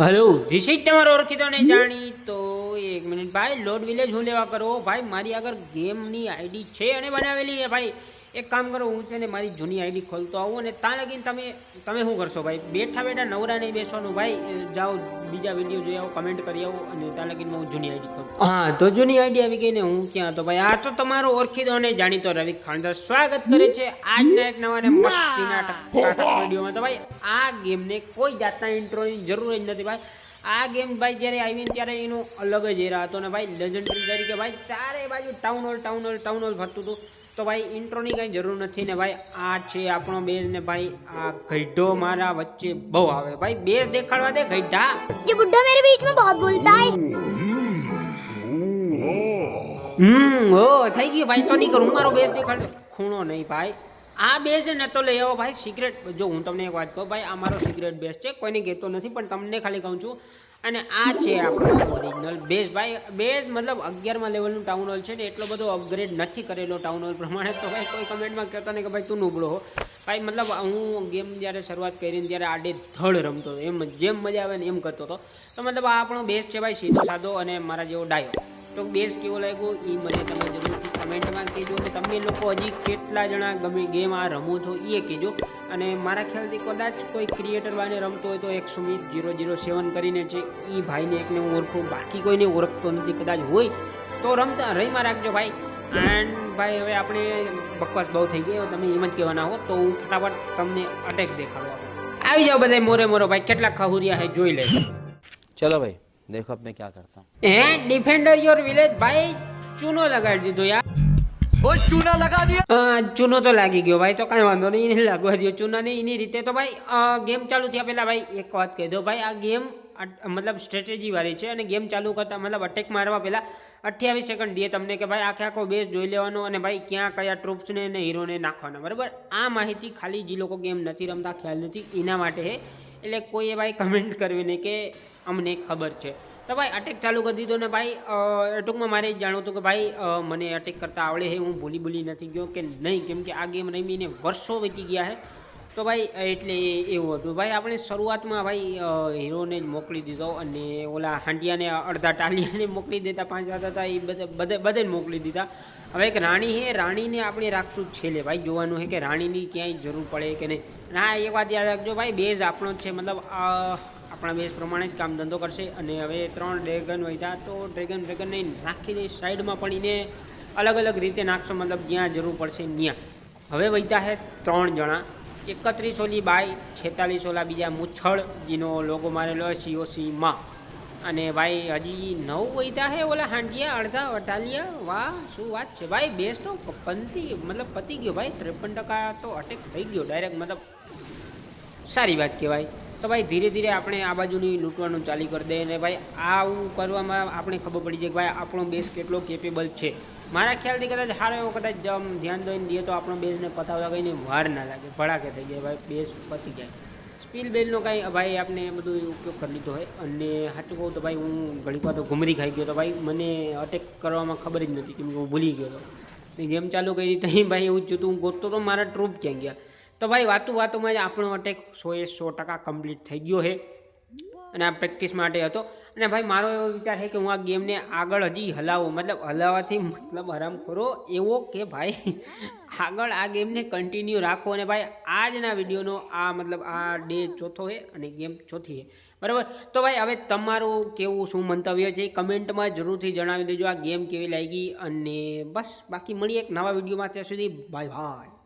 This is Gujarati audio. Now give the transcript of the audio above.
હલો. ધીસ તમારો ઓળખીતો ને જાણી તો એક મિનિટ. ભાઈ લોડ વિલેજ હું લેવા કરો? ભાઈ, મારી આગળ ગેમની આઈડી છે અને બનાવેલી છે, ભાઈ. એક કામ કરો હું છે ને મારી જૂની આઈડી ખોલતો આવું અને ત્યાં લગીને તમે તમે શું કરશો ભાઈ? બેઠા બેઠા નવરા નહીં બેસવાનું. ભાઈ જાઓ બીજા વીડિયો જોઈ આવો કમેન્ટ કરી આવો અને ત્યાં લગીને હું જૂની આઈડી ખોલું હા તો જૂની આઈડી આવી ગઈ ને હું ક્યાં? હતો ભાઈ આ તો તમારો ઓળખીતો અને જાણીતો રવિ ખાંડર સ્વાગત કરે છે આજના એક નવા ને! મસ્તીના વિડીયોમાં. તો ભાઈ આ ગેમને કોઈ જાતના ઇન્ટ્રોની જરૂર જ નથી ભાઈ. આ ગેમ ભાઈ જ્યારે આવી ને ત્યારે એનો અલગ જ એરા હતો ને ભાઈ લેજન્ડરી તરીકે ભાઈ ચારે બાજુ town hall town hall town hall ફરતું હતું. તો ભાઈ ઇન્ટ્રોની કાંઈ જરૂર નથી ને ભાઈ આ છે આપણો બેઝ ને ભાઈ આ ગઈઢો મારા વચ્ચે બહુ આવે ભાઈ બેઝ દેખાડવા દે ગઈઢા ये बुढ़ा मेरे बीच में बहुत बोलता है હમ ઓ થઈ ગયું ભાઈ તો નહીં કરું મારો બેઝ દેખાડજો ખૂણો નહીં ભાઈ આ બેઝ ને તો લઈ આવો ભાઈ સિક્રેટ જો હું તમને એક વાત કહું ભાઈ આ મારો સિક્રેટ બેઝ છે કોઈને કહેતો નથી પણ તમને ખાલી કહું છું અને આ છે આપણો ઓરિજિનલ બેઝ ભાઈ બેઝ મતલબ અગિયારમાં લેવલનું ટાઉન હોલ છે ને, એટલો બધો અપગ્રેડ નથી કરેલો ટાઉન હોલ પ્રમાણે. તો ભાઈ કોઈ કમેન્ટમાં કહેતા નહીં કે ભાઈ તું નબળો હો. ભાઈ મતલબ હું ગેમ જ્યારે શરૂઆત કરીને ત્યારે આડે ધડ રમતો હતો. એમ જેમ મજા આવે ને એમ કરતો હતો. તો મતલબ આ આપણો બેઝ છે ભાઈ સીધો સાદો અને મારા જેવો ડાયો. તો બેસ કેવો લાગ્યો? એ મને તમે જરૂરથી કમેન્ટમાં કહેજો કે તમે લોકો હજી કેટલા જણા ગમે ગેમ આ રમો છો એ કહેજો. અને મારા ખ્યાલથી કદાચ કોઈ ક્રિએટર વાને રમતો હોય તો એક વીસ જીરો જીરો સેવન કરીને છે. એ ભાઈને એકને હું ઓળખું, બાકી કોઈને ઓળખતો નથી, કદાચ હોય તો રમતા, રહીમાં રાખજો ભાઈ. એન્ડ ભાઈ, હવે આપણે બકવાસ બહુ થઈ ગઈ તમે એમ જ કહેવાના હો, તો હું ફટાફટ તમને અટેક દેખાડું આવી જાઓ બધા મોરે મોરો, ભાઈ, કેટલા ખાહુરિયા હે, જોઈ લેજો. ચલો ભાઈ. देखो अब मैं क्या करता हूँ હે ડિફેન્ડર યોર વિલેજ ભાઈ ચૂનો લગાડી દીધો યાર ओ चूना लगा दिया અ, ચૂનો તો લાગી ગયો ભાઈ તો કાંઈ વાંધો નહીં એને લાગવા દો ચૂના નહીં એની રીતે તો ભાઈ અ, ગેમ ચાલુ થયા પહેલાં ભાઈ એક વાત કહી દો ભાઈ આ ગેમ અટ- મતલબ સ્ટ્રેટેજી વાળી છે અને ગેમ ચાલુ કરતા મતલબ અટેક મારવા પહેલાં અઠ્યાવીસ સેકન્ડ દે તમને કે ભાઈ આખે આખો બેઝ જોઈ લેવાનો અને ભાઈ ક્યાં કયા ટ્રૂપ્સને અને હીરોને નાખવાના બરાબર આ માહિતી ખાલી જે લોકો ગેમ નથી રમતા ખ્યાલ નથી એના માટે છે એટલે કોઈએ ભાઈ કમેન્ટ કરવી નહીં કે અમને ખબર છે. તો ભાઈ અટેક ચાલુ કરી દીધો ને ભાઈ ટૂંકમાં મારે જાણવું હતું કે ભાઈ મને અટેક કરતાં આવડે છે, હું ભૂલી ભૂલી નથી ગયો કે નહીં? કેમ કે આ ગેમ રમીને વર્ષો વીતી ગયા છે. તો ભાઈ એટલે એવું હતું. ભાઈ, આપણે શરૂઆતમાં ભાઈ હીરોને જ મોકલી દીધો અને ઓલા હાંડિયાને, અડધા ટાલિયાને મોકલી દેતા, પાંચ વાત હતા, એ બધે બધે મોકલી દીધા. હવે એક રાણી હે રાણીને આપણે રાખશું જ છેલ્લે. ભાઈ, જોવાનું છે કે રાણીની ક્યાંય જરૂર પડે કે નહીં. ના, એ વાત યાદ રાખજો ભાઈ, બેઝ આપણો જ છે. મતલબ આપણા બેઝ પ્રમાણે જ કામ ધંધો કરશે અને હવે ત્રણ ડ્રેગન વધ્યા તો ડ્રેગન ડ્રેગનને નાખીને સાઈડમાં પણ એને અલગ અલગ રીતે નાખશો. મતલબ, જ્યાં જરૂર પડશે ત્યાં. હવે વધ્યા છે ત્રણ જણા. એકત્રીસ ઓલી બાય છેતાલીસ ઓલા બીજા મુચ્છળ જેનો લોગો મારેલો સીઓસીમાં અને ભાઈ હજી નવ વૈતા હે ઓલા હાંડિયા, અડધા વટાલિયા વાહ, શું વાત છે? ભાઈ બેસ્ટ પંતી, મતલબ પતી ગયો ભાઈ, ત્રેપન ટકા તો અટેક થઈ ગયો ડાયરેક્ટ મતલબ સારી વાત કહેવાય. તો ભાઈ ધીરે ધીરે આપણે આ બાજુની લૂંટવાનું ચાલી કરી દઈએ અને ભાઈ આવું કરવામાં આપણે ખબર પડી જાય કે ભાઈ આપણો બેસ કેટલો કેપેબલ છે. મારા ખ્યાલથી કદાચ સારો એવો કદાચ ધ્યાન દઈને દઈએ તો આપણો બેઝને પતાવતા કંઈને વાર ના લાગે, ભડાકે થઈ જાય ભાઈ બેસ પતી જાય. સ્પીલ બેલનો કાંઈ ભાઈ આપણે બધું ઉપયોગ કરી લીધો હોય. અને સાચું કહું તો ભાઈ હું ઘડીક વાર તો ઘુમરી ખાઈ ગયો તો ભાઈ મને અટેક કરવામાં ખબર જ નથી કેમ કે હું ભૂલી ગયો હતો. ગેમ ચાલુ કરી તો ભાઈ એવું જ જોતું હું ગોતતો તો મારા ટ્રૂપ ક્યાં ગયા? તો ભાઈ વાતું વાતોમાં જ આપણો અટેક એ સો ટકા કમ્પ્લીટ થઈ ગયો છે. અને આ પ્રેક્ટિસ માટે હતો. અને ભાઈ મારો એવો વિચાર છે કે હું આ ગેમને આગળ હજી હલાવું. મતલબ હલાવવાથી મતલબ આરામ કરો એવો કે ભાઈ આગળ આ ગેમને કન્ટિન્યુ રાખો. અને ભાઈ આજના વિડીયોનો આ મતલબ આ ડે ચોથો છે અને ગેમ ચોથી છે. બરાબર? તો ભાઈ હવે તમારું કેવું શું મંતવ્ય છે? કમેન્ટમાં જરૂરથી જણાવી દેજો આ ગેમ કેવી લાગી. અને બસ, બાકી મળીએ એક નવા વિડીયોમાં ત્યાં સુધી. Bye bye